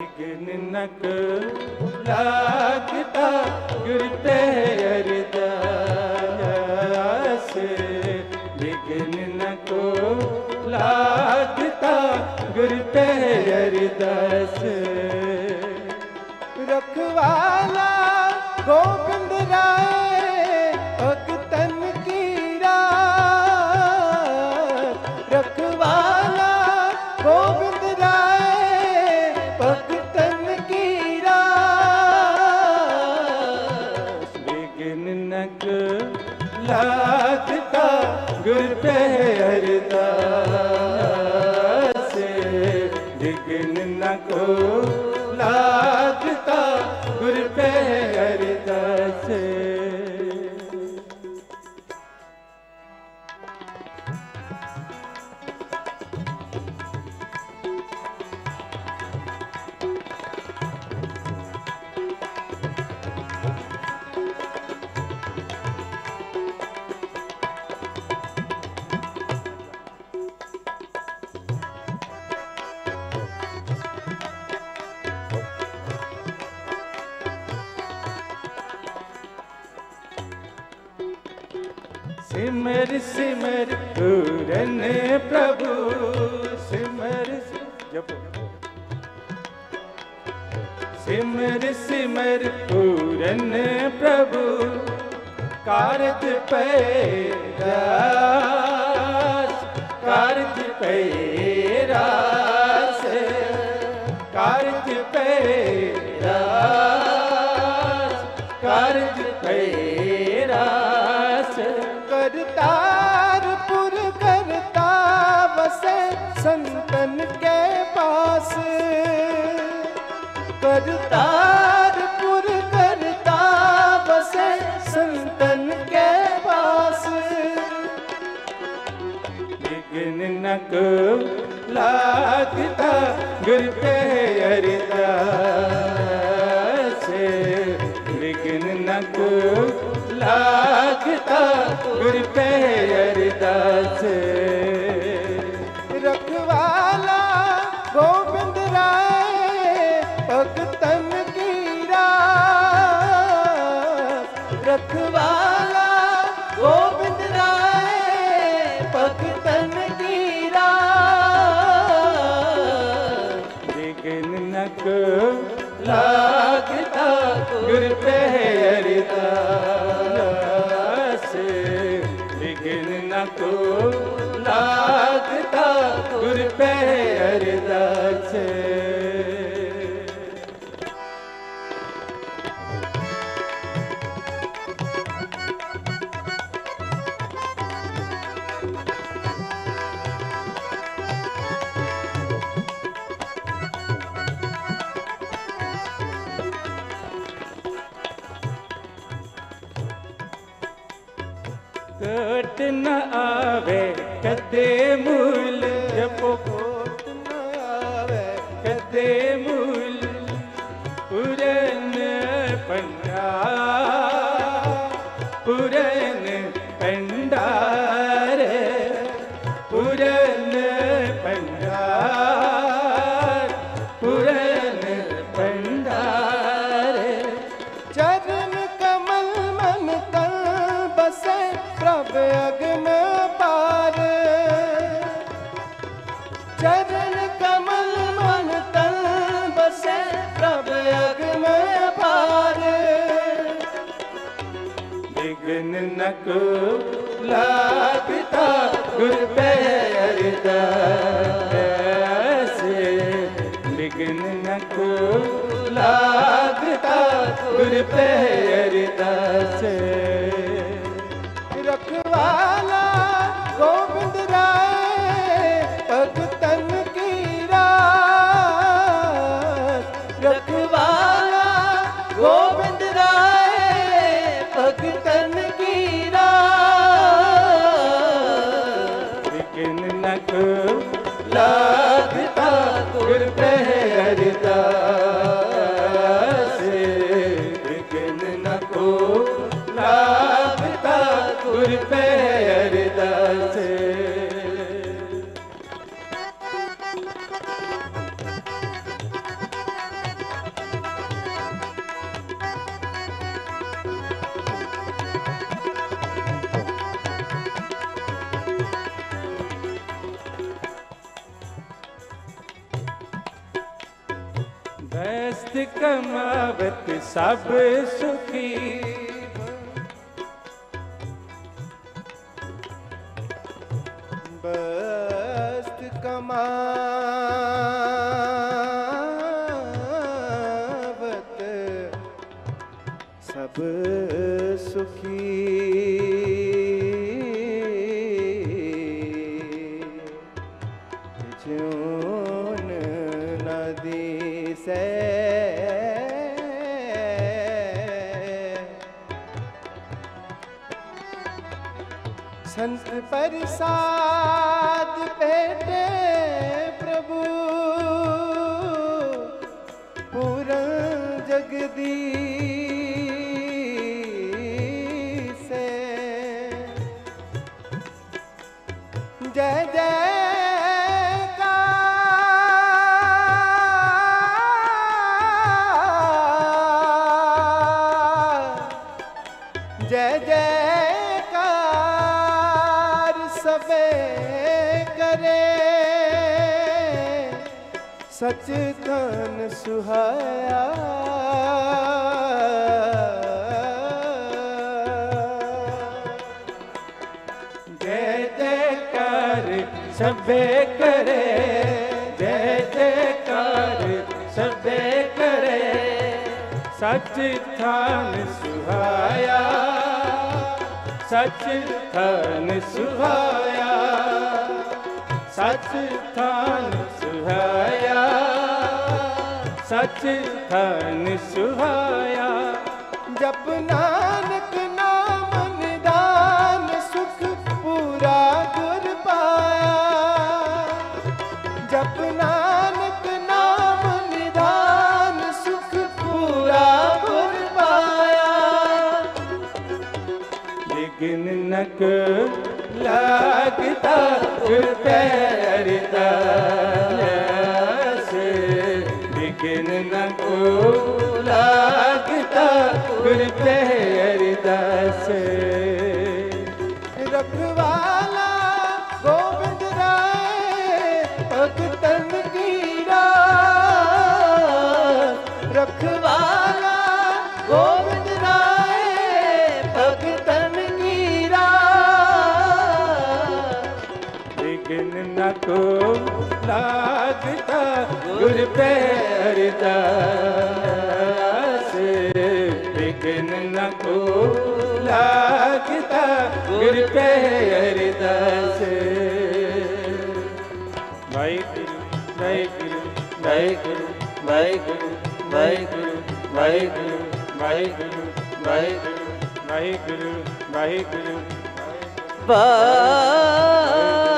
ਨਕ ਲਾਗਤਾ ਗੁਰ ਤੇ ਅਰਦਾਸ ਵਿਗਨ ਕੋ ਲਾਗਤਾ ਗੁਰ ਤੇ ਅਰਦਾਸ ਰਖਵਾਲਾ ਗੋਬਿੰਦ ਰਾਏ ਵਿਗਨ ਨ ਕੋ ਲਾਗਤਾ ਗੁਰ ਤੇ ਸਿਮਰ ਸਿਮਰ ਪੂਰਨ ਪ੍ਰਭੂ ਸਿਮਰ ਜਪੋ ਸਿਮਰ ਸਿਮਰ ਪੂਰਨ ਪ੍ਰਭੂ ਕਾਰਜ ਪੈ ਰਾਸ ਕਾਰਜ ਪੈ ਰਾਸ ਸਾਚੇ ਰਖਵਾਲਾ ਗੋਬਿੰਦ ਰਾਏ ਭਗਤਨ ਕੀ ਰਾਸ ਰਖਵਾਲਾ ਗੋਬਿੰਦ ਰਾਏ ਭਗਤਨ ਕੀ ਰਾਸ ਲੇਕਿਨ ਨਕ ਲਾਗਤਾ ਗੁਰ ਪਹਿਰਦਾ। ਵਿਗਨ ਨਕ ਲਾਗਤਾ ਗੁਰ ਤੇ ਅਰਦਾਸ ਕੋਟ ਨ ਆਵੇ ਕਦੇ ਮੂਲ ਜਪੋ ਕੋਟ ਨ ਆਵੇ ਕਦੇ لا پتا گر پیردا ایسے لگن نکو لا پتا گر پیردا سے बैस्त कमावत सब सुखी बस्त कमावत सब सुखी ਸੰਤ ਪ੍ਰਸਾਦ ਭੇਟੇ ਪ੍ਰਭੂ। ਪੂਰਨ ਜਗਦੀ ਸਚ ਧਨ ਸੁਹਾਇਆ। ਜੈ ਜੈ ਕਰ ਸਭੇ ਕਰੇ ਜੈ ਜੈ ਕਰ ਸਭੇ ਕਰੇ। ਸਚ ਧਨ ਸੁਹਾਇਆ ਸਚ ਧਨ ਸੁਹਾਇਆ। ਸਚ ਥਾਨ ਸੁਹਾਇਆ ਸਚ ਥਾਨ ਸੁਹਾਇਆ। ਜਪ ਨਾਨਕ ਨਾਮ ਨਿਦਾਨ ਸੁਖ ਪੂਰਾ ਗੁਰ ਪਾਇਆ। ਜਪ ਨਾਨਕ ਨਾਮ ਨਿਦਾਨ ਸੁਖ ਪੂਰਾ ਗੁਰ ਪਾਇਆ। ਲੇਕਿਨ ਨਕ ਤਖਤਾ ਫਿਰਤੇ ਰਿਤਾ ਸੇ ਬਿਗਨ ਨ ਕੋਲਾ ਗਿਨ ਨਾ ਕੋ ਲਾਗਤਾ ਗੁਰ ਪੈਰ ਦਾਸ ਬਿਗਨ ਨਾ ਕੋ ਲਾਗਤਾ ਗੁਰ ਪੈਰ ਦਾਸ ਵਾਹਿਗੁਰੂ ਵਾਹਿਗੁਰੂ ਵਾਹਿਗੁਰੂ ਵਾਹਿਗੁਰੂ ਵਾਹਿਗੁਰੂ ਵਾਹਿਗੁਰੂ ਵਾਹਿਗੁਰੂ ਵਾਹਿਗੁਰੂ ਵਾਹਿਗੁਰੂ ਵਾਹਿਗੁਰੂ। ਵਾਹਿਗੁਰੂ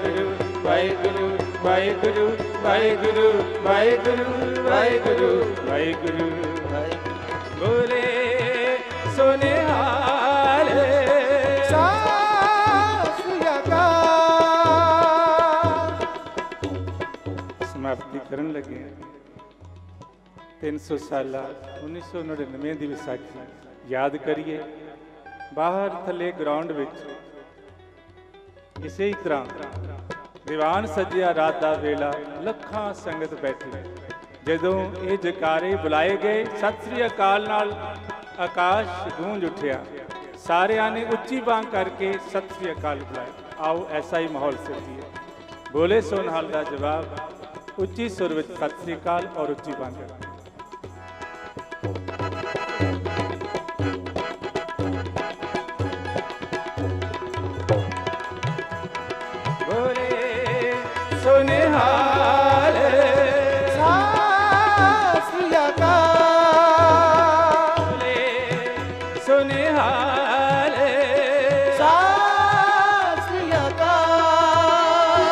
ਵਾਹਿਗੁਰੂ ਵਾਹਿਗੁਰੂ ਵਾਹਿਗੁਰੂ ਵਾਹਿਗੁਰੂ ਵਾਹਿਗੁਰੂ ਵਾਹਿਗੁਰੂ ਵਾਹਿਗੁਰੂ ਗੋਰੇ ਸੋਨੇਹਾ ਕਰਨ ਲੱਗੇ 300 ਸਾਲਾ 1999 ਦੀ विसाखी याद करिए बाहर थले ग्राउंड ਵਿੱਚ ਇਸੇ तरह ਦੀਵਾਨ ਸੱਜਿਆ ਰਾਤ ਦਾ ਵੇਲਾ, ਲੱਖਾਂ ਸੰਗਤ ਬੈਠੀ। ਜਦੋਂ ਇਹ ਜਕਾਰੇ ਬੁਲਾਏ ਗਏ, ਸਤਿ ਸ੍ਰੀ ਅਕਾਲ ਨਾਲ ਆਕਾਸ਼ ਗੂੰਜ ਉੱਠਿਆ। ਸਾਰਿਆਂ ਨੇ ਉੱਚੀ ਬਾਂਹ ਕਰਕੇ ਸਤਿ ਸ੍ਰੀ ਅਕਾਲ ਬੁਲਾਇਆ। ਆਓ, ਐਸਾ ਹੀ ਮਾਹੌਲ ਸਿਰਜੀਏ। ਬੋਲੇ ਸੋਨਹਾਲ ਦਾ ਜਵਾਬ, ਉੱਚੀ ਸੁਰ ਵਿੱਚ ਸਤਿ ਸ੍ਰੀ ਅਕਾਲ ਔਰ ਉੱਚੀ ਬਾਂਹ ਕਰਕੇ ਹਾਲ ਸਾਸੀ ਅਕਾਲ ਸੁਨੇ ਹਾਲ ਸਾਸੀ ਅਕਾਲ।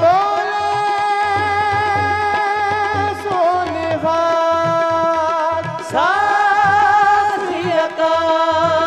ਬੋਲੇ ਸੋਨੇ ਹਾਲ। ਸਾਸੀ ਅਕਾਲ।